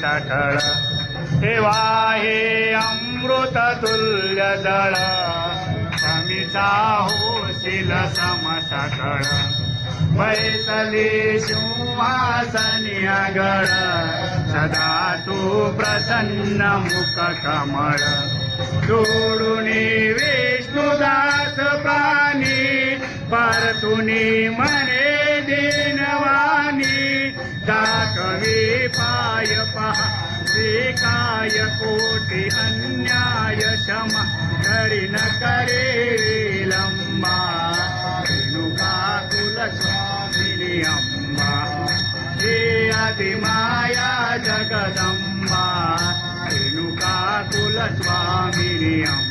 सठळ हे अमृत तुल्य दळ समीचा होशील समसकळ। बैसली सिंहासनी गळ सदा तू प्रसन्न मुख कमळ। जोडुनी विष्णुदास प्राणी। परतुनी मने दिनवाणी। दाखवी पा पहा काय कोटी अन्याय क्षमा करी न करे विलंबा रेणुका कुल स्वामिनी अंबा हे आदिमाया जगदंबा रेणुका कुल स्वामिनी अंबा